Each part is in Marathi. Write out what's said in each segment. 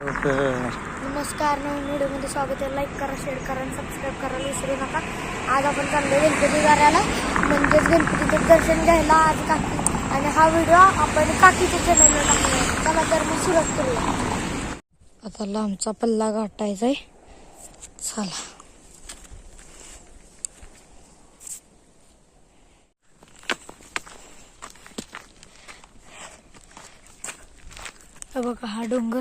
नमस्कार नवीन व्हिडिओमध्ये स्वागत आहे. लाईक करा शेअर करा आणि सबस्क्राईब करायला विसरू नका. आज आपण चाललो गणपती गाऱ्याला म्हणजेच गणपतीचं दर्शन घ्यायला आज काकी. आणि हा व्हिडिओ आपण काकीच्या चॅनलला टाकणार चला तर मी सुरुवात करूया. आता लांबचा पल्ला गाठायचा आहे चला बघा हा डोंगर.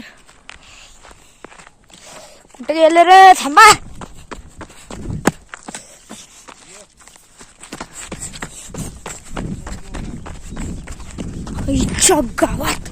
कुठे गेले रे थांबा गावात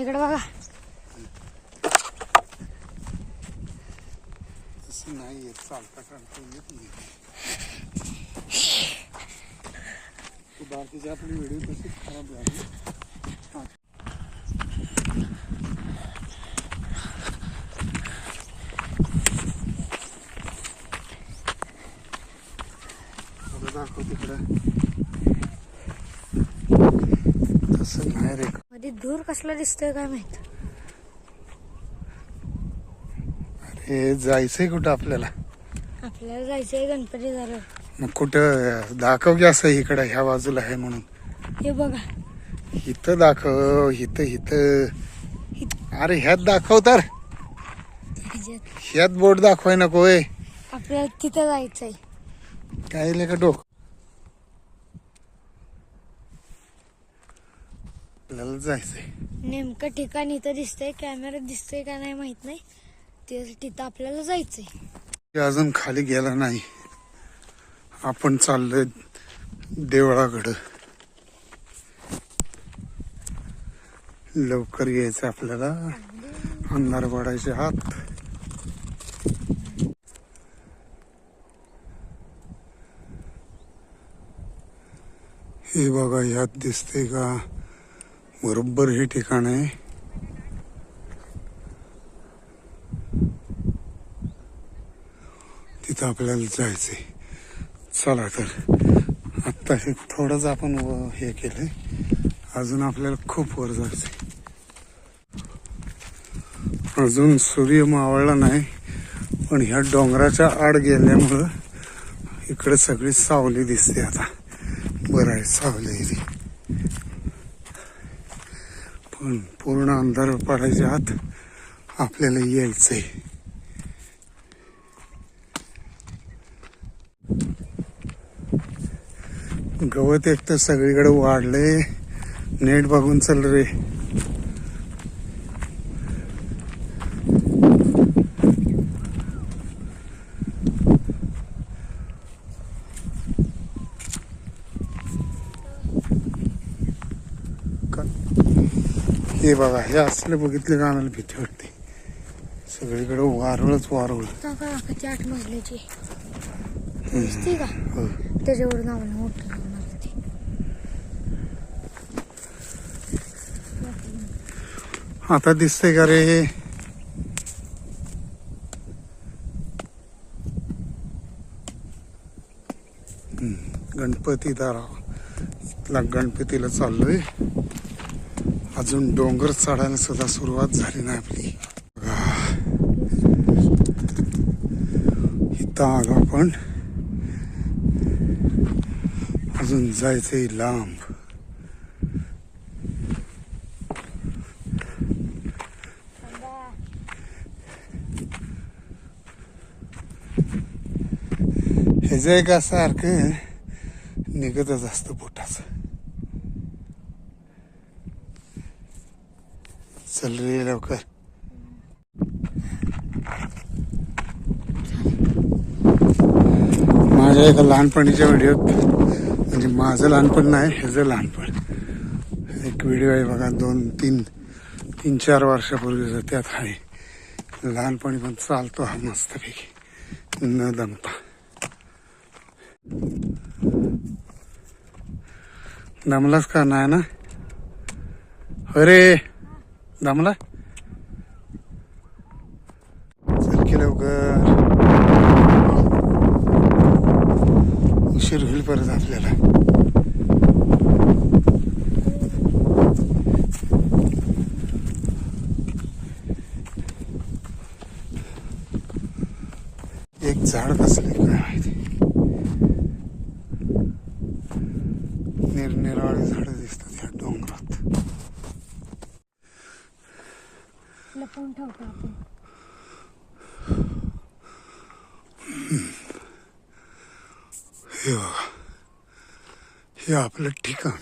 इकडे बघा. तसं नाही येत चालता चालता येत नाही. तू बाकीची आपली व्हिडिओ कशी खराब झाली थोडं दाखव तिकडं तसं नाही रे मध्ये धूर कसला दिसतोय काय माहीत? अरे जायचंय कुठं आपल्याला? आपल्याला जायचंय गणपती झालं मग कुठं दाखव की असं इकडं ह्या बाजूला आहे म्हणून. हे बघा. इथं दाखव इथं इथं. अरे ह्यात दाखव तर. ह्यात बोट दाखवाय नको आपल्याला तिथं जायचंय. काय का डोक आपल्याला जायचंय. नेमकं ठिकाण इथं दिसतंय कॅमेऱ्यात दिसतंय का नाही माहीत नाही. ते तिथं आपल्याला जायचंय. अजून खाली गेला नाही. आपण चाललोय देवळाकडं. लवकर यायचं आपल्याला. अंधार पडायचे हात. हे बघा यात दिसते का? बरोबर हे ठिकाण आहे. तिथं आपल्याला जायचंय. चला तर. आत्ता हे थोडंच आपण हे केलंय. अजून आपल्याला खूप वर जायचंय. अजून सूर्य मावळला नाही पण ह्या डोंगराच्या आड गेल्यामुळं इकडे सगळी सावली दिसते आता. बरं आहे सावली पण पूर्ण अंधार पडायच्या आत आपल्याला यायचंय. गवत एक तर सगळीकडे वाढले नेट बघून चल रे. हे बघा हे असले बघितले का आम्हाला भीती वाटते. सगळीकडे वारुळच वारुळ. आता आठ मजल्याची. दिसते का? हो. मोठं आता का रे हम्म, गणपती दारा इथला गणपतीला चाललोय. अजून डोंगर चढायला सुद्धा सुरुवात झाली नाही आपली. बघा. इथं आलो आपण. अजून जायचंय लांब. ह्याचं एक सारखं निघतच असतं पोटाचं चल रे लवकर. माझ्या एका लहानपणीच्या व्हिडिओत म्हणजे माझं लहानपण नाही ह्याचं लहानपण. एक व्हिडिओ आहे बघा दोन तीन तीन चार वर्षापूर्वीचा त्यात आहे. लहानपणी पण चालतो हा मस्तपैकी. न दमता. दमलाच का? नाही ना? अरे! दमला चल की लवकर. उशीर होईल परत आपल्याला. एक झाड कसले काय माहिती निरनिराळे झाडं दिसतात या डोंगरात लपवून ठेवतो आपण हे बघा हे आपलं ठिकाण.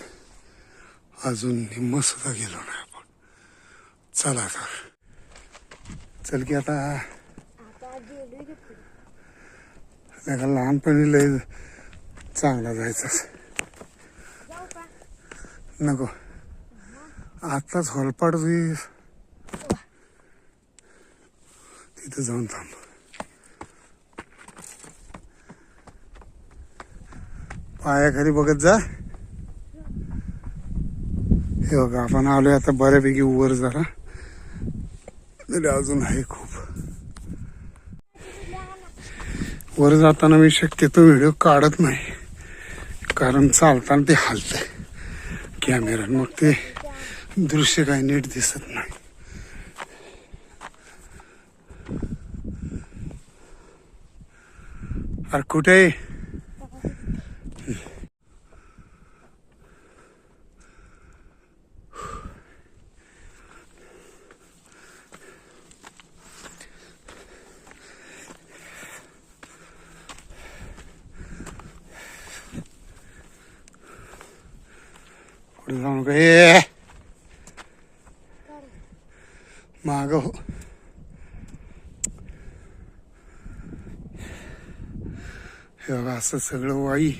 अजून निम्म सुद्धा गेलो नाही आपण. चला तर. चल की आता. त्या त्याला लहानपणी लय चांगला जायचं. नको. आत्ताच होलपाड होईल तिथं जाऊन थांब. पायाखाली बघत जा. हे बघा आपण आलोय आता बऱ्यापैकी वर जरा. तरी अजून आहे खूप. वर जाताना मी शक्यतो व्हिडिओ काढत नाही. कारण चालताना ते हलतंय. कॅमेरा मग ते दृश्य काही नीट दिसत नाही. अरे कुठे आहे? पुढे जाऊन काय माग हो बघा असं सगळं वाई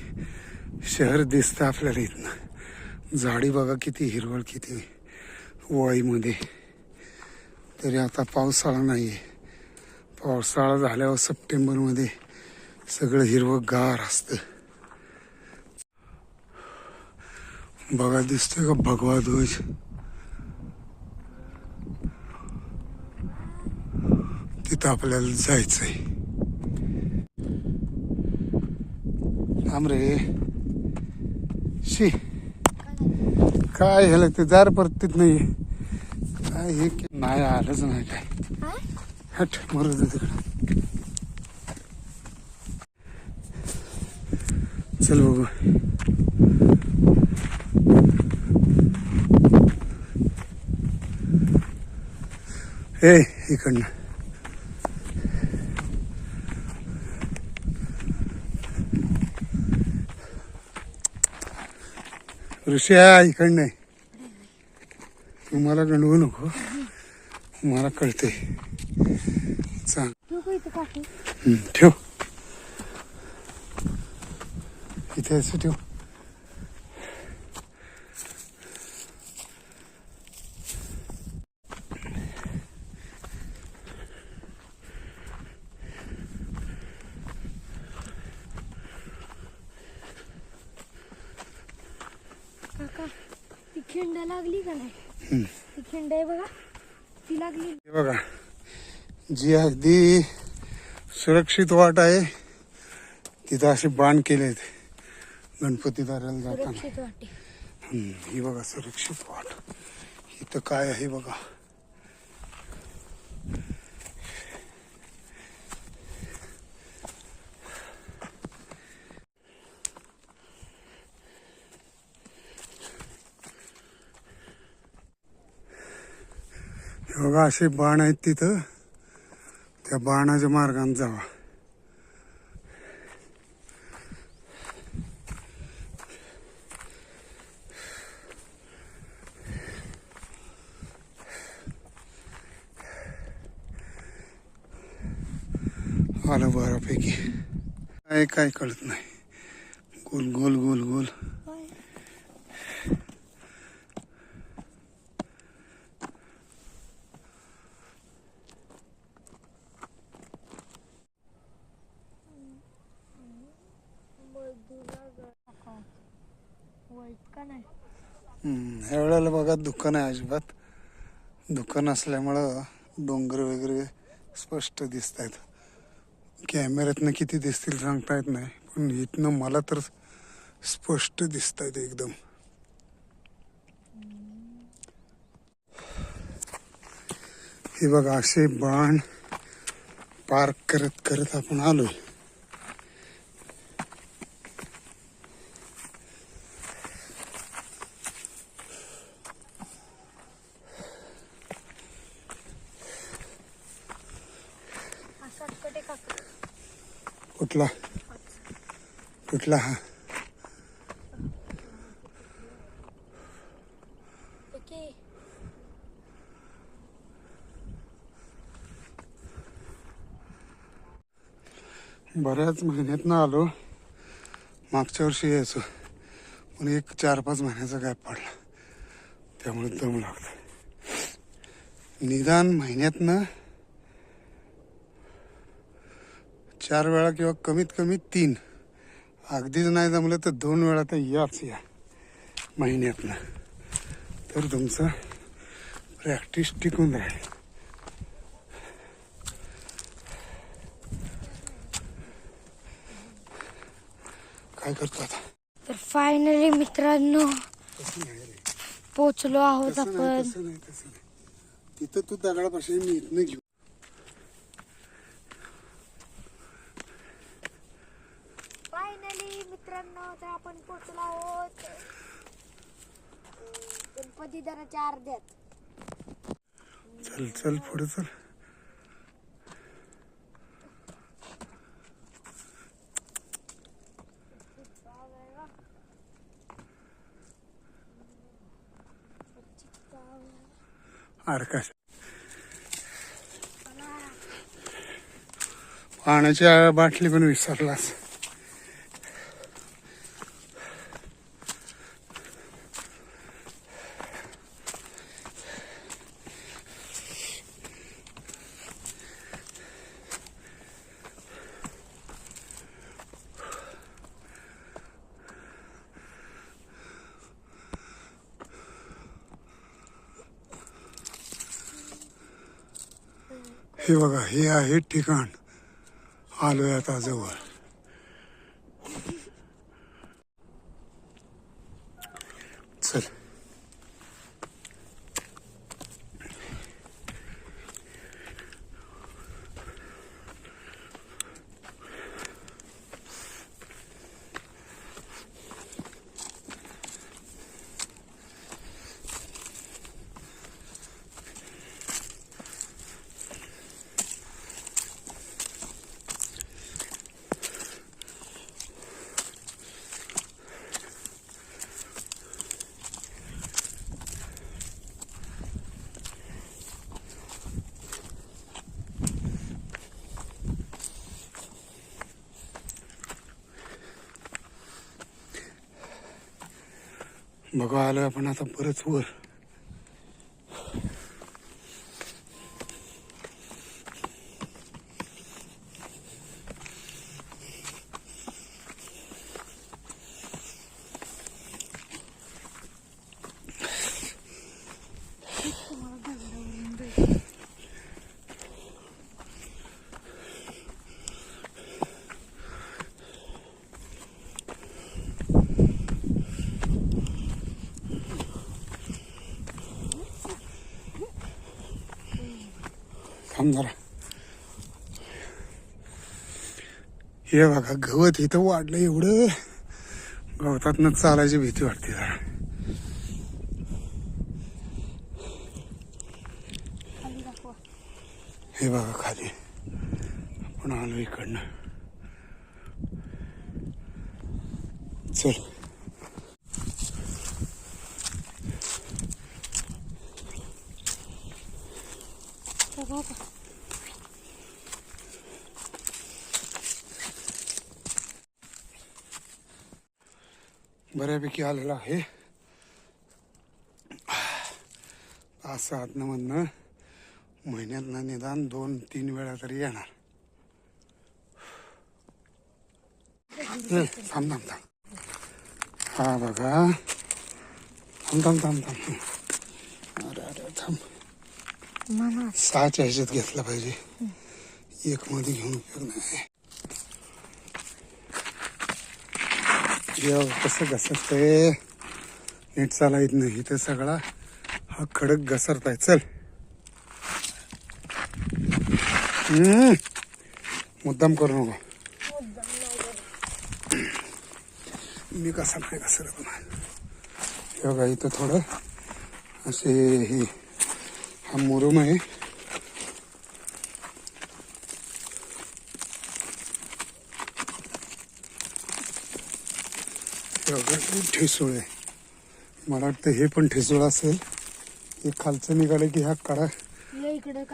शहर दिसतं आपल्याला इथनं झाडी बघा किती हिरवळ किती वाईमध्ये तरी आता पावसाळा नाही आहे पावसाळा झाल्यावर सप्टेंबरमध्ये सगळं हिरवं गार असतं बघा दिसतोय का? भगवा ध्वज. तिथं आपल्याला जायचंय. थांब रे. शी. काय ह्याला ते जार परतीत नाही काय हे के- नाही आलंच नाही काय? हट मरू दे तिकडं. चल बघू हे इकडनं. ऋषा इकडनं आहे. तू मला गंडवू नको मला कळते चांग ठेव. इथे असं ठेव काका ती खिंड लागली का नाही हं. ती खिंड आहे बघा ती लागली हे बघा जी अगदी सुरक्षित वाट आहे तिथं असे बाण केले आहेत गणपती दाराला जाताना. सुरक्षित वाटे. हं, बघा सुरक्षित वाट. इथं काय आहे बघा. हे बघा असे बाण आहेत तिथं. त्या बाणाच्या मार्गाने जावा. आलं बऱ्यापैकी काय काय कळत नाही. गोल गोल गोल गोल होय. मधुरा ग- वाईट का नाही ह्या वेळेला बघा दुकान आहे अजिबात. दुकान असल्यामुळं डोंगर वगैरे स्पष्ट दिसत आहेत कॅमेऱ्यातनं किती दिसतील सांगता येत नाही पण इथनं मला तर स्पष्ट दिसत आहेत एकदम. हे बघा असे बाण पार्क करत करत आपण आलोय हा शॉर्टकट आहे काका कुठला कुठला हा. बऱ्याच महिन्यातनं आलो. मागच्या वर्षी यायचो. पण एक चार पाच महिन्याचा गॅप पडला. त्यामुळे दम लागतो निदान महिन्यातनं चार वेळा किंवा कमीत कमी तीन. अगदीच नाही जमलं तर दोन वेळा तर याच या महिन्यातनं. तर तुमचं प्रॅक्टिस टिकून राहील. काय करतो आता? तर फायनली मित्रांनो तसं नाही रे. पोचलो आहोत तसं नाही आपण. तसं नाही तसं नाही. तिथं तू दगडापाशी मी इथनं घेऊ फायनली तर आपण पोचलो आहोत. गणपती दराच्या अर्ध्यात चल चल पुढे चल. पाण्याची बाटली पण विसरलास. हे बघा हे आहे ठिकाण. आलो आता जवळ चल बघा आलोय आपण आता परत वर थांब जरा हे बघा गवत इथं वाढलं एवढं. गवतातनं चालायची भीती वाटते जरा. हे बघा खाली. आपण आलो इकडनं. चल. तर बऱ्यापैकी आलेला आहे. असं आतमधनं महिन्यातनं निदान दोन तीन वेळा तरी येणार. थांब थांब थांब. हा बघा. थांब थांब थांब थांब. अरे अरे थांब. सहाच्या ह्याच्यात घेतला पाहिजे. एक मध्ये घेऊन उपयोग नाही. जेव्हा कसं घसरतंय? नीट चालायत नाही तर सगळा हा खडक घसरताय. चल. हम्म. मुद्दाम करू नको. मी कसा नाही घसरत नाही बघा इथं थोडं असे हे हा मुरुम आहे हे बघा, हे ठिसूळ. आहे मला वाटतं हे पण ठिसूळ असेल. हे खालचं निघालं की हा कडा या इकडे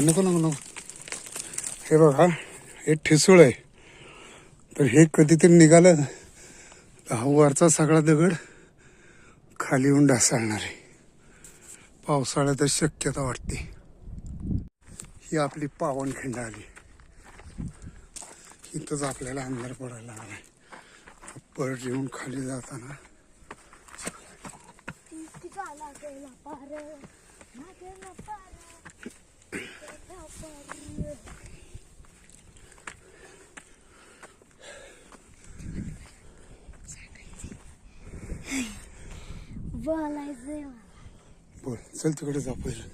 नको नको. हे बघा हे ठिसूळ आहे. तर हे कधीतरी निघालं तर हा वरचा सगळा दगड खाली येऊन ढासळणार आहे. पावसाळ्यात शक्यता वाटते. ही आपली पावनखिंड आली. इथंच आपल्याला अंधार पडायला लागला. आहे परत येऊन खाली जाताना. पार. पार. बोलायचंय. बोल चल तिकडे जा पहिलं.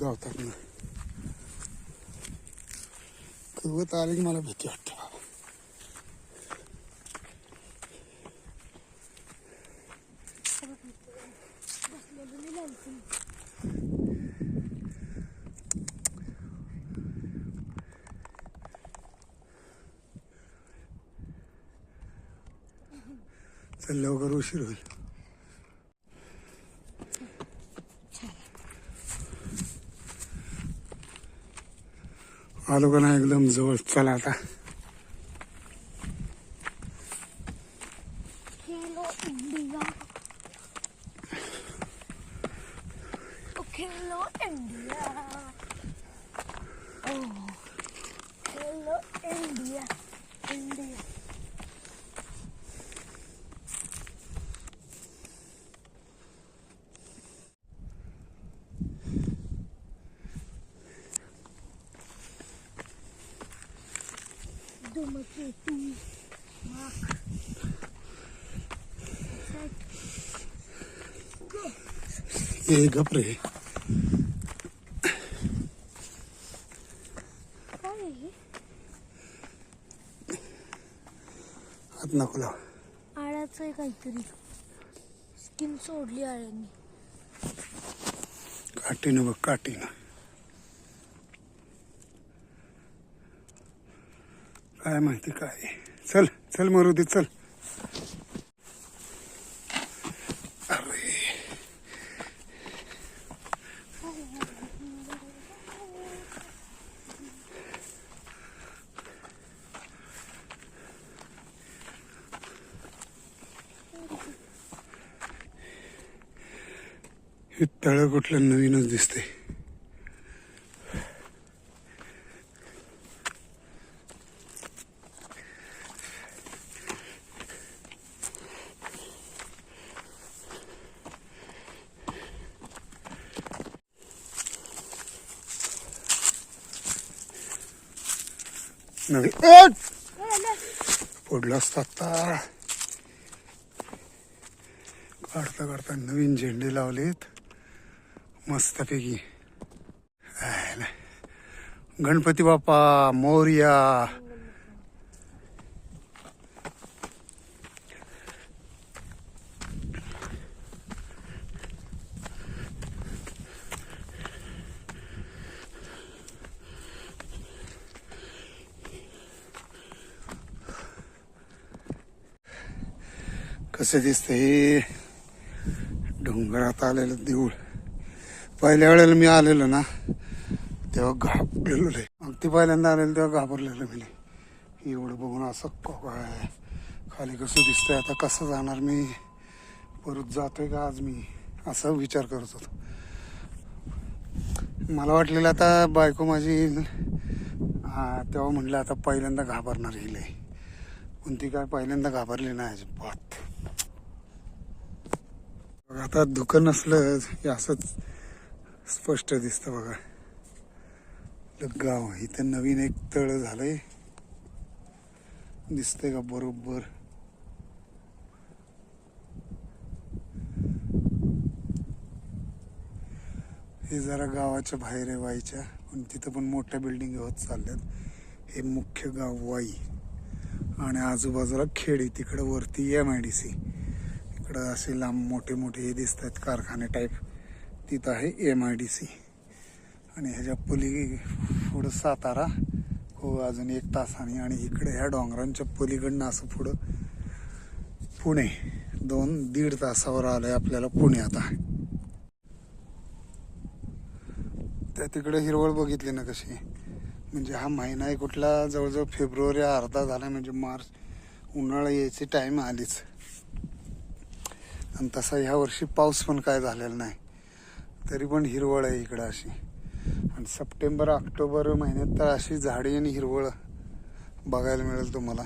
गावतात ना. कवत आले की मला भीती वाटते. बाबा चल लवकर उशीर होईल. आलो का ना एकदम जवळ चला आता. धूमकेतू माख ये गप रे. काय आहे? हात नको लाव. आळ्याचं आहे काहीतरी. स्किन सोडली आळ्यांनी. काठीनं बघ काठीनं. काय माहिती काय. चल चल मारुती चल. अरे. हे तळं कुठलं नवीनच दिसतंय. फोडलं ए! असतं आता काढता काढता नवीन झेंडे लावलेत मस्तपैकी आहे ना. गणपती बाप्पा मोर्या कसं दिसतं हे? डोंगरात आलेलं देऊळ. पहिल्या वेळेला मी आलेलो ना तेव्हा घाबरलेलो आहे अगदी पहिल्यांदा आलेलो तेव्हा घाबरलेलो मी एवढं बघून असं काय? खाली कसं दिसतंय? आता कसं जाणार मी? परत जातोय का आज मी? असा विचार करत होतो. मला वाटलेलं आता बायको माझी हां तेव्हा म्हटलं आता पहिल्यांदा घाबरणार ही लय. पण ती काय पहिल्यांदा घाबरली नाही अजिबात. आता दुकान असलं हे असंच स्पष्ट दिसतं बघा. गाव इथं नवीन एक तळ झालंय. दिसतंय का बरोबर? हे जरा गावाच्या बाहेर आहे वाईच्या. पण तिथं पण मोठ्या बिल्डिंग होत चालल्यात. हे मुख्य गाव वाई. आणि आजूबाजूला खेडी तिकडं वरती एम आय डी सी इकडं असे लांब मोठे मोठे हे दिसतात कारखाने टाईप तिथं आहे एम आय डी सी आणि ह्याच्या पली पुढं सातारा हो अजून एक तासाने आणि इकडे ह्या डोंगरांच्या पलीकडनं असं पुढं पुणे. दोन दीड तासावर आलंय आपल्याला पुणे आता. त्या तिकडे हिरवळ बघितली ना कशी? म्हणजे हा महिना आहे कुठला? जवळजवळ फेब्रुवारी अर्धा झाला म्हणजे मार्च. उन्हाळा यायची टाईम आलीच. आणि तसा ह्या वर्षी पाऊस पण काय झालेला नाही. तरी पण हिरवळ आहे इकडं अशी. आणि सप्टेंबर ऑक्टोबर महिन्यात तर अशी झाडी आणि हिरवळ बघायला मिळेल तुम्हाला.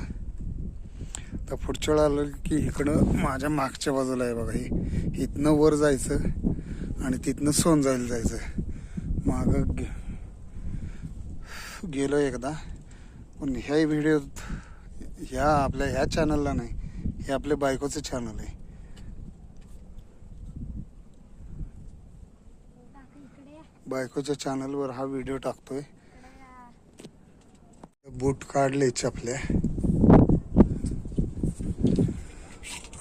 तर पुढच्या वेळा आलं की इकडं माझ्या मागच्या बाजूला आहे बघा हे इथनं वर जायचं आणि तिथनं सोन जायला जायचं. माग गे गेलो एकदा पण ह्या व्हिडिओत ह्या आपल्या ह्या चॅनलला नाही हे आपल्या बायकोचं चॅनल आहे काका इकडे या. बायकोच्या चॅनलवर हा व्हिडिओ टाकतोय. बूट काढले चपल्या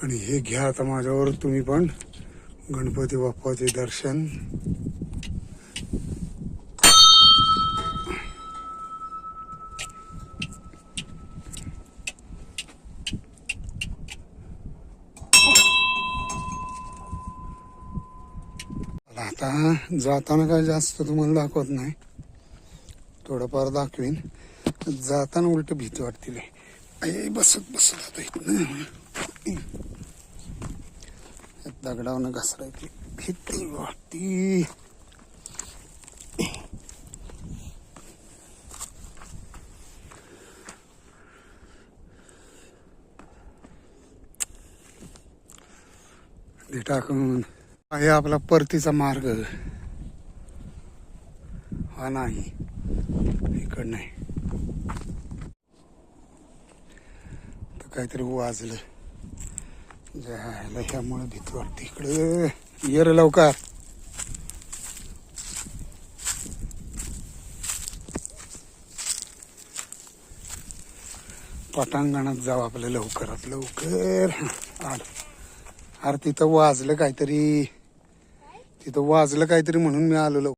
आणि हे घ्या आता माझ्यावर तुम्ही पण. गणपती बाप्पाचे दर्शन मला आता जाताना काय जास्त तुम्हाला दाखवत नाही. थोडंफार दाखवीन. जाताना उलट भीती वाटते रे आई बसत बसत आता दगडावनं घसरायची भीती वाटती. टाकून. आहे आपला परतीचा मार्ग. हा नाही. इकड नाही. तर काहीतरी वाजलं. जायला त्यामुळे भीती वाटते इकडे. ये रे लवकर. पटांगणात जाऊ आपल्या लवकरात लवकर. आलं. अरे तिथं वाजलं काहीतरी. तिथं वाजलं काहीतरी म्हणून मी आलेलो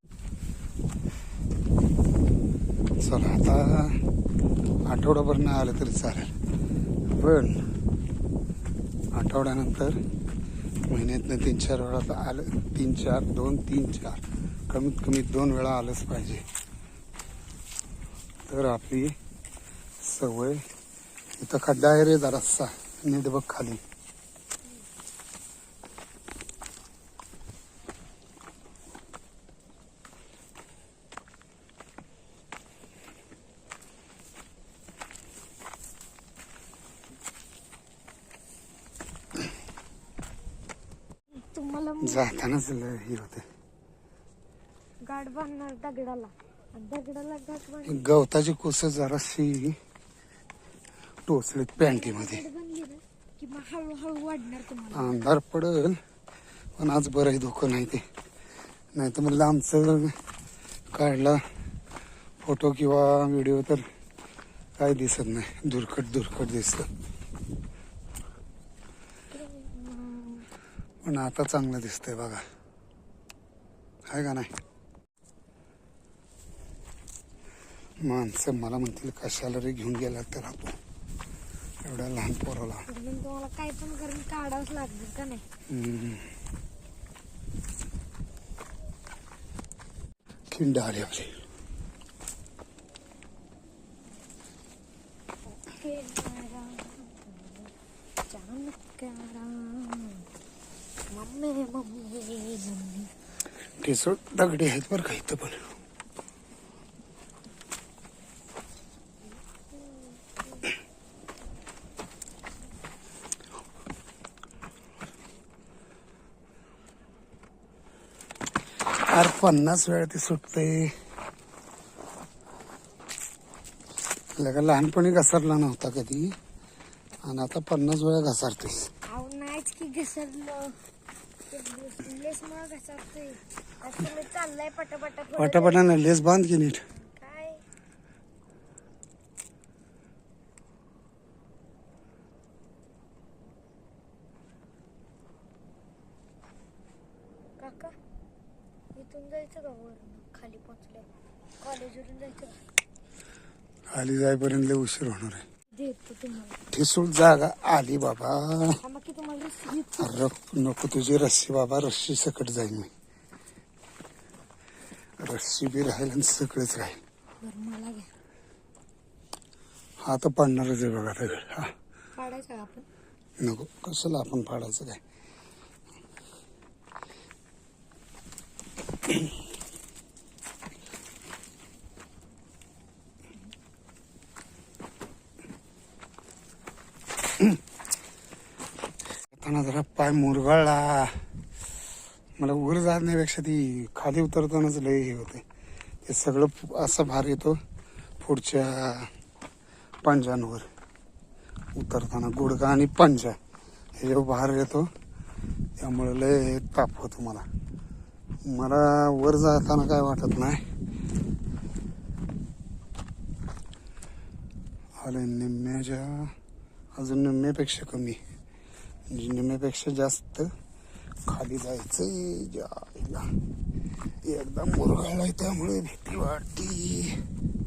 चला आता आठवडाभर नाही आलं तरी चालेल. पण आठवड्यानंतर महिन्यातनं तीन चार वेळा तर आलं तीन चार दोन तीन चार. कमीत कमी दोन वेळा आलंच पाहिजे. तर आपली सवय इथं खड्डा आहे रे जरासा. नीट बघ खाली तुम्हाला जातानाच हे होते गाठ बांधणार दगडाला. आणि दगडाला गाठ बांधणार. गवताची कुस जराशी टोचलीत ना की मग हळूहळू वाढणार तुम्हाला. अंधार पडल पण आज बरं आहे धोकं नाही ते. नाही तर मग लांबचं काढला फोटो किंवा व्हिडिओ तर काय दिसत नाही. दुर्कट दुर्कट दिसतं. पण आता चांगलं दिसतंय बघा. आहे का नाही? माणसं मला म्हणतील कशाला रे घेऊन गेला तर आपण? एवढ्या लहान पोराला. तुम्हाला काय पण करून काढावंच लागणार का नाही. खिंड आली आपली मम्मी दगडी आहेत बरं का इथं पण. अर पन्नास वेळा ती सुटते का? लहानपणी घसरला नव्हता कधी. आणि आता पन्नास वेळा घसरते नाहीच की पटापटानं लेस बांध की नीट? खाली लय उशीर होणार आहे. ठिसूळ जागा आली बाबा. अरे नको तुझी रस्सी बाबा रस्सी सकट जाईल मी. रस्सी बी राहील आणि सगळंच राहील. हा तर पडणारच आहे बघा दगड हा. नको कशाला आपण पाडायचं काय? येताना जरा पाय मुरगाळला. मला वर जाण्यापेक्षा ती खाली उतरतानाच लय हे होते ते सगळं असं भार येतो पुढच्या पंजांवर. उतरताना गुडगा आणि पंजा हे जेव्हा भार येतो त्यामुळे लय ताप होतो मला. मला वर जाताना काय वाटत नाही. आले निम्म्याच्या अजून निम्म्यापेक्षा कमी. म्हणजे निम्म्यापेक्षा जास्त खाली जायचं जायला एकदा आहे त्यामुळे भीती वाटते.